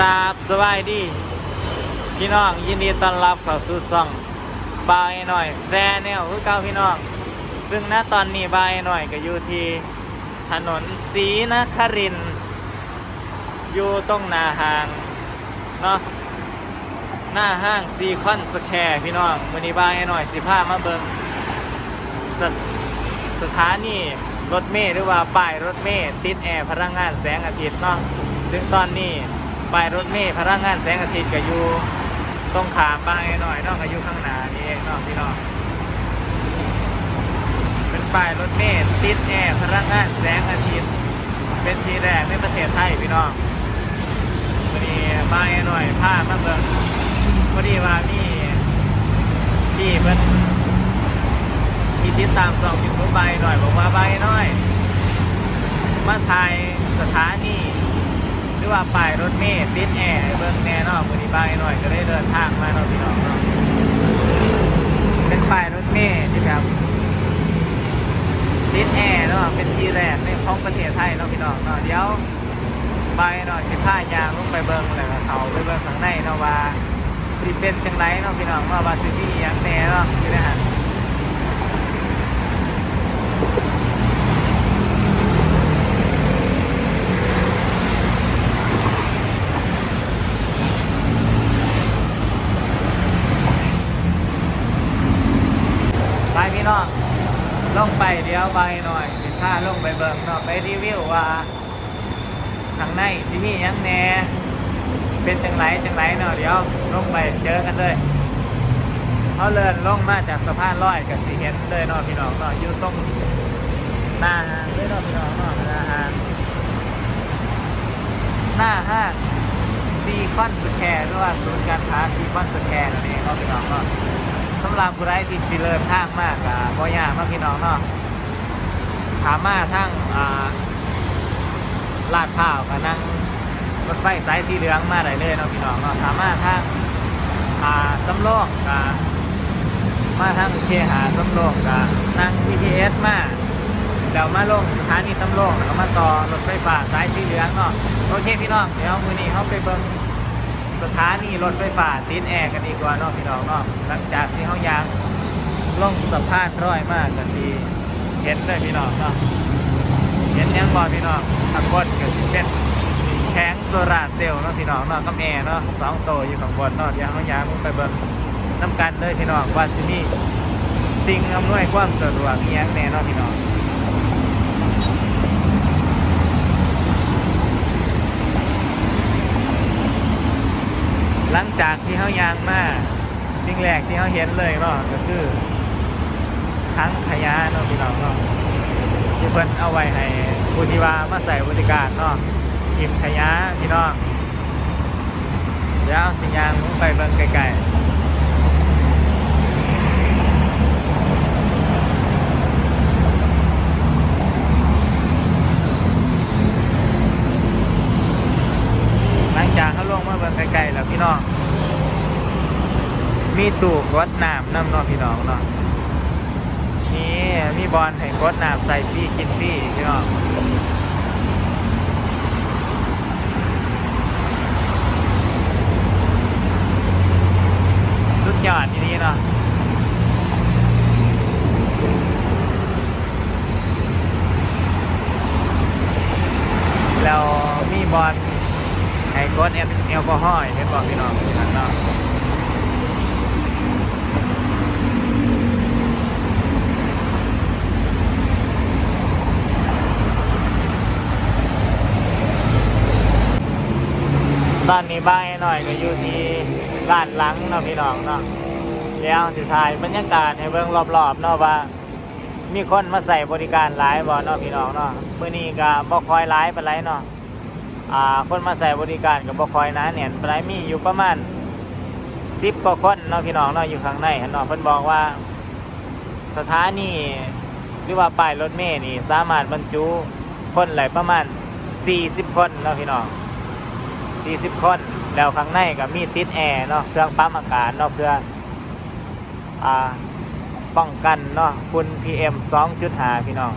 ราบสบายดี พี่น้องยินดีต้อนรับเข้าสู่ซ่องบายหน่อยแซ่แนวคือเก่าพี่น้อง ซึ่งณตอนนี้บายหน่อยก็อยู่ที่ถนนศรีนครินอยู่ตรงหน้าห้างเนาะหน้าห้างซีคอนสแควร์พี่น้องวันนี้บายหน่อยสิพามาเบิงสถสถานีรถเมล์หรือว่าป้ายรถเมล์ติดแอร์พลังงานแสงอาทิตย์เนาะซึ่งตอนนี้ ป้ายรถเมล์พลังงานแสงอาทิตย์ก็อยู่ตรงขามบายหน่อยนาะก็อยู่ข้างหน้านี่เองนาะพี่น้องเป็นป้ายรถเมล์ติดแอร์พลังงานแสงอาทิตย์เป็นทีแรกในประเทศไทยพี่น้องวันนี้ป้ายหน่อยพามาเบิ่งพอดีว่ามีพี่เพิ่นมีติดตามสองยูทูบใบหน่อยบอกว่าใบหน่อย มาถ่ายสถานี รือว่าป้ายรถเมล์ติดแอร์เบิ่งแน่นอนวันนี้ใบหน่อยก็ได้เดินทางมาเนาะพี่น้องเนาะเป็นป้ายรถเมล์ที่แบบติดแอร์เนาะเป็นทีแรกในของประเทศไทยเนาะพี่น้องเนาะเดี๋ยวไปหน่อยสิผ้ายางลงไปเบิ่งแล้วก็เขาไปเบิ่งข้างในเนาะว่าสิเป็นจังไรเนาะพี่น้องเนาะว่าสิมีอย่างแน่เนาะนี่นะฮะไปพี่น้อง ลงไปเดี๋ยวไปหน่อย สิผ้าลงไปเบิ่งเนาะไปรีวิวว่าข้างในสิมียังแหน่เป็นจังไรจังไรเนาะเดี๋ยวลงไปเจอกันเลยเขาเลินลงมาจากสะพานลอยกับสีเห็นเลยเนาะพี่น้องเนาะอยู่ตรงหน้าห้างเลยเนาะพี่น้องเนาะหน้าห้างหน้าห้างซีคอนสแควร์หรือว่าศูนย์การค้าซีคอนสแควร์นั่นเองเนาะพี่น้องเนาะ สำหรับผู้ใดที่สิเลินทางมากกับพ่ยากเนาะพี่น้องเนาะถามมาทางอ่าลาดพร้าวกับนั่งรถไฟสายสีเหลืองมาได้เลยเนาะพี่น้องเนาะสามารถทางอ่าสำโรงกับมาทางเคหาสำโรงกับนั่ง BTS มาเดี๋ยวมาลงสถานีสำโรงแล้วก็มาต่อรถไฟฟ้าสายสีเหลืองเนาะโอเคพี่น้องเดี๋ยวมือนี้เขาไปเบิ่ง สถานีรถไฟฟ้าติดแอร์กันดีกว่าเนาะพี่น้องเนาะหลังจากที่เขายางลงสะพานร้อยมากก็สิเห็นเลยพี่น้องเนาะเห็นยังบ่พี่น้องทางบนก็สิเป็นแข็งโซลาร์เซลล์เนาะพี่น้องเนาะกับแอร์เนาะสองโตวอยู่ข้างบนเนาะเดี๋ยวเขายางลงไปเบิ่งน้ำกันเลยพี่น้องว่าสิมีสิ่งอำนวยความสะดวกอีหยังแน่เนาะพี่น้อง หลังจากที่เขายางมาสิ่งแรกที่เขาเห็นเลยเนาะก็คือทั้งขยะเนาะพี่น้องเนาะที่เพิ่นเอาไว้ให้ผู้ที่ว่ามาใส่บริการเนาะทิมขยะพี่น้องเดี๋ยวสิยางไปเบิ่งไกลๆหลังจากเขาลงมาเบิ่งไกลๆแล้วพี่น้อง มีตู้กดน้ำน้ำเนาะพี่น้องเนาะนี่มีบอลให้กดน้ำใส่ฟรีกินฟรีพี่น้องสุดยอดที่นี้เนาะแล้วมีบอลไอ้กดแอลแอลกอฮอล์เห็นบอกพี่น้องข้างนอก ตอนนี้บ้านหน่อยก็อยู่ที่ด้านหลังเนาะพี่น้องเนาะแล้วสุดท้ายบรรยากาศให้เบิ่งรอบๆเนาะว่า มีคนมาใส่บริการหลายบ่เนาะพี่น้องเนาะเมื้อนี้ก็บ่คอยหลายไปไรเนาะอ่าคนมาใส่บริการก็บ่ค่อยนาแน่นปานไรมีอยู่ประมาณ10กว่าคนเนาะพี่น้องเนาะอยู่ข้างในเนาะเพิ่นบอกว่า สถานีหรือว่าป้ายรถเมล์นี่สามารถบรรจุคนได้ประมาณ 40 คนเนาะพี่น้อง 40 คน แล้วข้างในก็มีติดแอร์เนาะเครื่องปั๊มอากาศเนาะเพื่ออ่าป้องกันเนาะฝุ่น PM 2.5 พี่น้อง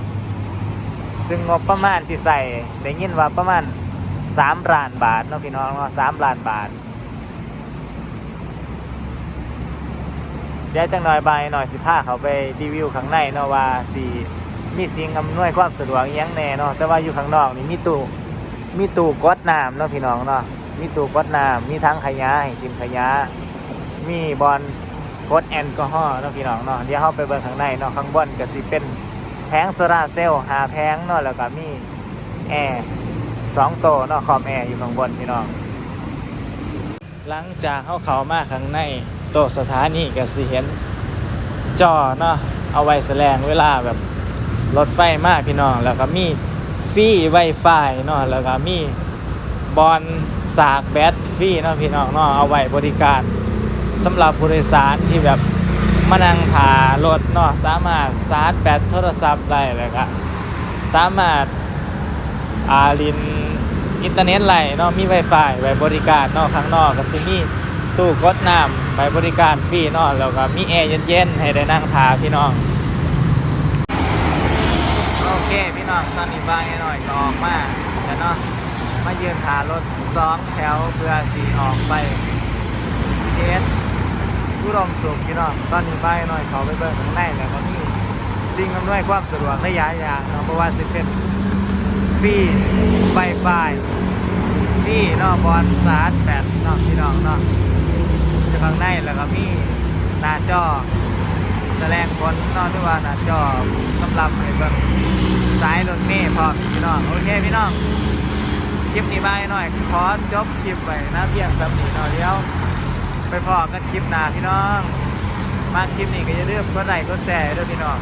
ซึ่งงบประมาณที่ใส่ได้ยินว่าประมาณสามล้านบาทเนาะพี่น้องเนาะสามล้านบาท เดี๋ยวจังหน่อยใบหน่อยสิพาเขาไปรีวิวข้างในเนาะว่าสีมีสิ่งอำนวยความสะดวกยังแน่เนาะแต่ว่าอยู่ข้างนอกนี่มีตู้ มีตู้กดน้ำเนาะพี่น้องเนาะมีตู้กดน้ำมีทั้งขยะให้กินขยะมีบอลกดแอลกอฮอล์เนาะพี่น้องเนาะเดี๋ยวเราไปเบิ่งข้างในเนาะข้างบนก็สิเป็นแผงโซลาเซลล์หาแผงเนาะแล้วก็มีแอร์สองโตวเนาะคอมแอร์อยู่ข้างบนพี่น้องหลังจากเข้าเขามาข้างในโต๊ะสถานีก็สิเห็นจอเนาะเอาไว้แสดงเวลาแบบรถไฟมากพี่น้องแล้วก็มี ฟรีไวไฟเนาะแล้วก็มีบอลสากแบตฟรีเนาะพี่น้องเนาะเอาไว้บริการสำหรับผู้โดยสารที่แบบมานั่งหารถเนาะสามารถชาร์จแบตโทรศัพท์ได้แล้วก็สามารถอาลินอินเทอร์เน็ตไหลเนาะมี Wi-Fi ไว้บริการเนาะข้างนอกก็สิมีตู้กดน้ำไว้บริการฟรีเนาะแล้วก็มีแอร์เย็นๆให้ได้นั่งทาพี่น้อง เคพี่น้องตอนนี้บ้างหน่อยก็ออกมาแล้วเนาะมายืนหารถสองแถวเพื่อสีออกไปเทสผู้รองสุขพี่น้องตอนนี้บ้างหน่อยเขาไปเบิ่งข้างในแล้วก็มีสิ่งอำนวยความสะดวกระยะยางเนาะเพราะว่าสิเป็นฟรีไฟไฟฟรีเนาะบอลสาร์แบตเนาะพี่น้องเนาะจะข้างในแล้วก็มีหน้าจอแสดงผลนาะด้วยว่าหน้าจอสำหรับให้เบิ่งายรถเมย์พร้อมพี่น้อง โอเคพี่น้อง คลิปนี้บายหน่อย ขอจบคลิปไว้นะเพียงสำนีหน่อยเดียว ไปพอกันคลิปหน้าพี่น้อง มาคลิปนี้ก็อย่าลืมกดไลค์กดแชร์ด้วยพี่น้อง